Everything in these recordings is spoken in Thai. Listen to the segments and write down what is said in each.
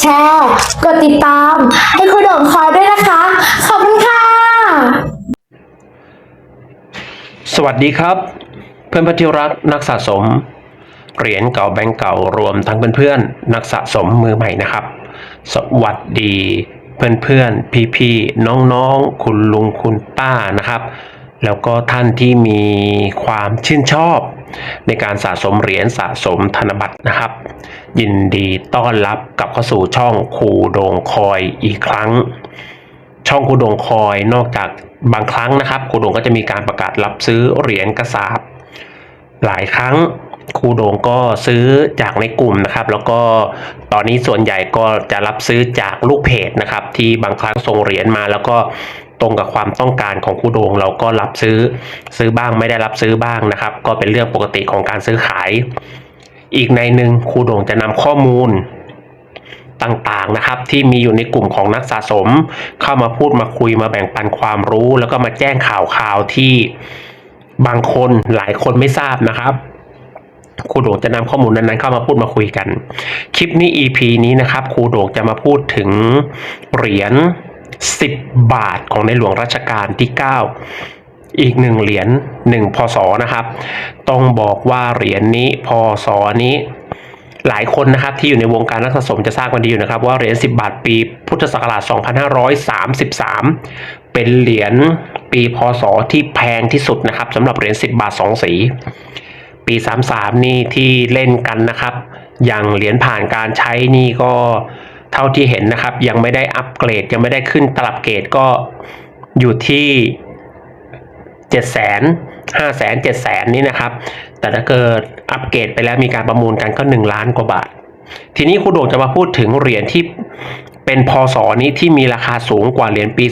แชร์ กดติดตาม ให้ครูโด่งคอยด้วยนะคะ ขอบคุณค่ะ สวัสดีครับ เพื่อนพื่อนที่รักนักสะสม เหรียญเก่าแบงก์เก่ารวมทั้งเพื่อนๆนักสะสมมือใหม่นะครับ สวัสดีเพื่อนๆพี่ๆน้องๆ คุณลุงคุณป้านะครับ แล้วก็ท่านที่มีความชื่นชอบ ในการสะสมเหรียญสะสมธนบัตรนะครับ ยินดีต้อนรับกลับเข้าสู่ช่องคูโดงคอยอีกครั้ง ช่องคูโดงคอยนอกจากบางครั้งนะครับคูโดงก็จะมีการประกาศรับซื้อเหรียญกระสาบหลายครั้งครูโดงก็ซื้อจากในกลุ่มนะครับ แล้วก็ตอนนี้ส่วนใหญ่ก็จะรับซื้อจากลูกเพจนะครับ ที่บางครั้งส่งเหรียญมาแล้วก็ ตรงกับความต้องการของครูโดงเราก็รับซื้อซื้อบ้างไม่ได้รับซื้อบ้างนะครับ ก็เป็นเรื่องปกติของการซื้อขาย อีกในหนึ่งครูโดงจะนำข้อมูลต่างๆนะครับที่มีอยู่ในกลุ่มของนักสะสม เข้ามาพูดมาคุยมาแบ่งปันความรู้ แล้วก็มาแจ้งข่าวข่าวที่บางคนหลายคนไม่ทราบนะครับครูโด่งจะนำข้อมูลนั้นๆเข้ามาพูดมาคุยกัน คลิปนี้ EP นี้นะครับครูโด่งจะมาพูดถึงเหรียญ 10 บาทของในหลวงรัชกาลที่ 9 อีกหนึ่งเหรียญหนึ่งพศนะครับ ต้องบอกว่าเหรียญนี้พศนี้หลายคนนะครับที่อยู่ในวงการนักสะสมจะทราบกันดีอยู่นะครับ ว่าเหรียญ 10 บาทปีพุทธศักราช 2533 เป็นเหรียญปีพศที่แพงที่สุดนะครับสำหรับเหรียญ 10 บาท 2 สี ปี 33 นี่ที่เล่นกันนะครับ อย่างเหรียญผ่านการใช้นี่ก็ เท่าที่เห็นนะครับ ยังไม่ได้อัปเกรดยังไม่ได้ขึ้นตลับเกรดก็อยู่ที่เจ็ดแสนห้าแสนเจ็ดแสนนี่นะครับ แต่ถ้าเกิดอัปเกรดไปแล้วมีการประมูลกันก็หนึ่งล้านกว่าบาท ทีนี้ครูโด่งจะมาพูดถึงเหรียญที่เป็นพศนี้ที่มีราคาสูงกว่าเหรียญปี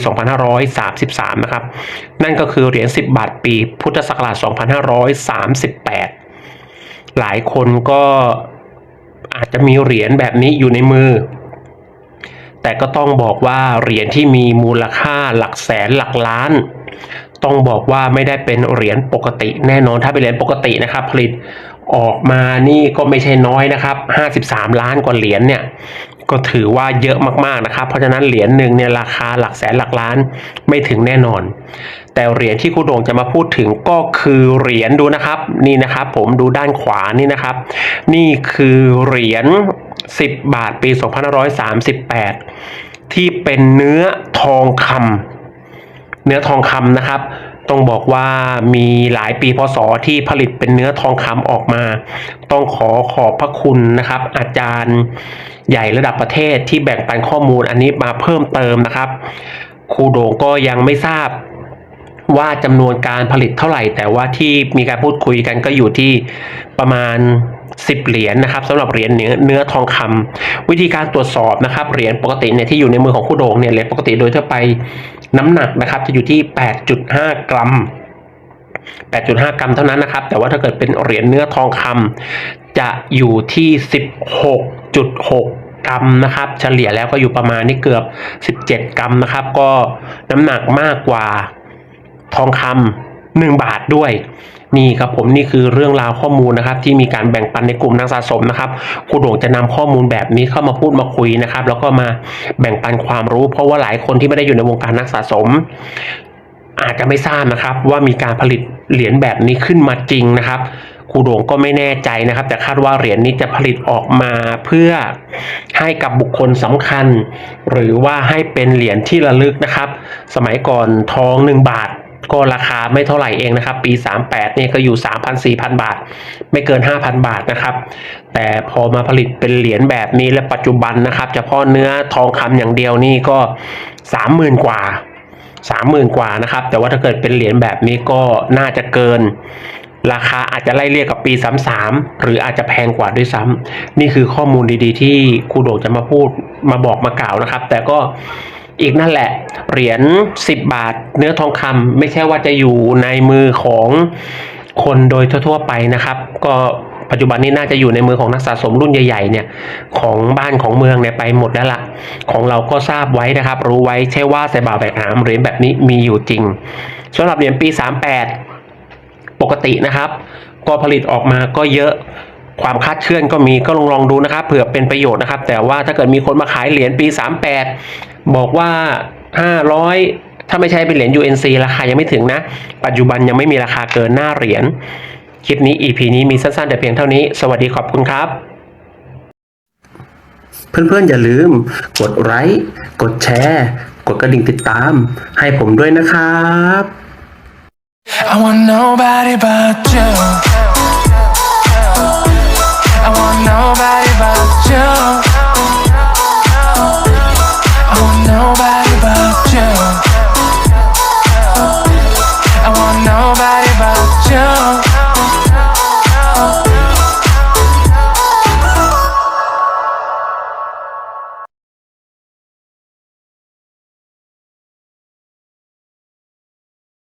2533 นะครับ นั่นก็คือเหรียญ 10 บาทปี พุทธศักราช 2538 หลายคนก็อาจจะมีเหรียญแบบนี้อยู่ในมือ แต่ก็ต้องบอกว่าเหรียญที่มีมูลค่าหลักแสนหลักล้าน ต้องบอกว่าไม่ได้เป็นเหรียญปกติ แน่นอนถ้าเป็นเหรียญปกตินะครับ ผลิตออกมานี่ก็ไม่ใช่น้อยนะครับ 53 ล้านกว่าเหรียญเนี่ยก็ถือว่าเยอะมากๆนะครับ เพราะฉะนั้นเหรียญหนึ่งเนี่ยราคาหลักแสนหลักล้านไม่ถึงแน่นอน แต่เหรียญที่ครูโด่งจะมาพูดถึงก็คือเหรียญดูนะครับ นี่นะครับ ผมดูด้านขวานี่นะครับ นี่คือเหรียญ 10 บาทปี 2538 ที่เป็นเนื้อทองคำเนื้อทองคำนะครับ ต้องบอกว่ามีหลายปีพศที่ผลิตเป็นเนื้อทองคำออกมา ต้องขอขอบพระคุณนะครับ อาจารย์ใหญ่ระดับประเทศที่แบ่งปันข้อมูลอันนี้มาเพิ่มเติมนะครับครูโด่งก็ยังไม่ทราบว่าจำนวนการผลิตเท่าไหร่ แต่ว่าที่มีการพูดคุยกันก็อยู่ที่ประมาณ 10 เหรียญนะครับสำหรับเหรียญเนื้อเนื้อทองคำวิธีการตรวจสอบนะครับเหรียญปกติเนี่ยที่อยู่ในมือของคู่โด่งเนี่ยเหรียญปกติโดยทั่วไปน้ำหนักนะครับจะอยู่ที่ 8.5 กรัม 8.5 กรัมเท่านั้นนะครับ แต่ว่าถ้าเกิดเป็นเหรียญเนื้อทองคำจะอยู่ที่ 16.6กรัมนะครับเฉลี่ยแล้วก็อยู่ประมาณนี่เกือบ 17 กรัมนะครับ ก็น้ำหนักมากกว่าทองคำ หนึ่งบาทด้วยนี่ครับผมนี่คือเรื่องราวข้อมูลนะครับที่มีการแบ่งปันในกลุ่มนักสะสมนะครับครูโด่งจะนำข้อมูลแบบนี้เข้ามาพูดมาคุยนะครับแล้วก็มาแบ่งปันความรู้ เพราะว่าหลายคนที่ไม่ได้อยู่ในวงการนักสะสม อาจจะไม่ทราบนะครับ ว่ามีการผลิตเหรียญแบบนี้ขึ้นมาจริงนะครับครูโด่งก็ไม่แน่ใจนะครับ แต่คาดว่าเหรียญนี้จะผลิตออกมาเพื่อให้กับบุคคลสำคัญ หรือว่าให้เป็นเหรียญที่ระลึกนะครับ สมัยก่อนทองหนึ่งบาท ก็ราคาไม่เท่าไหร่เองนะครับ ปี 38เนี่ยก็อยู่ 3,000 4,000 บาท ไม่เกิน 5,000 บาทนะครับ แต่พอมาผลิตเป็นเหรียญแบบนี้และปัจจุบันนะครับเฉพาะเนื้อทองคำอย่างเดียวนี่ก็ 30,000 กว่า 30,000 กว่านะครับ แต่ว่าถ้าเกิดเป็นเหรียญแบบนี้ก็น่าจะเกินราคาอาจจะไล่เรียกกับปี 33 หรืออาจจะแพงกว่าด้วยซ้ำนี่คือข้อมูลดีๆ ที่ครูโดจะมาพูดมาบอกมากล่าวนะครับ แต่ก็ อีกนั่นแหละ เหรียญ10 บาท เนื้อทองคำไม่ใช่ว่าจะอยู่ในมือของคนโดยทั่วๆไปนะครับ ก็ปัจจุบันนี้น่าจะอยู่ในมือของนักสะสมรุ่นใหญ่ๆเนี่ยของบ้านของเมืองเนี่ยไปหมดแล้วละของเราก็ทราบไว้นะครับ รู้ไว้ใช่ว่าใส่บาแบกหามเหรียญแบบนี้มีอยู่จริงสำหรับเหรียญปี 38 ปกตินะครับ ก็ผลิตออกมาก็เยอะ ความคาดเคลื่อนก็มีก็ลองลองดูนะครับเผื่อเป็นประโยชน์นะครับ แต่ว่าถ้าเกิดมีคนมาขายเหรียญปี 38 บอกว่า 500 ถ้าไม่ใช่เป็นเหรียญ UNC ราคายังไม่ถึงนะ ปัจจุบันยังไม่มีราคาเกินหน้าเหรียญคลิปนี้ EP นี้มีสั้นๆ แต่เพียงเท่านี้ สวัสดีขอบคุณครับ เพื่อนๆ อย่าลืม กดไลค์กดแชร์ กดกระดิ่งติดตาม ให้ผมด้วยนะครับ I want nobody but you. I want nobody but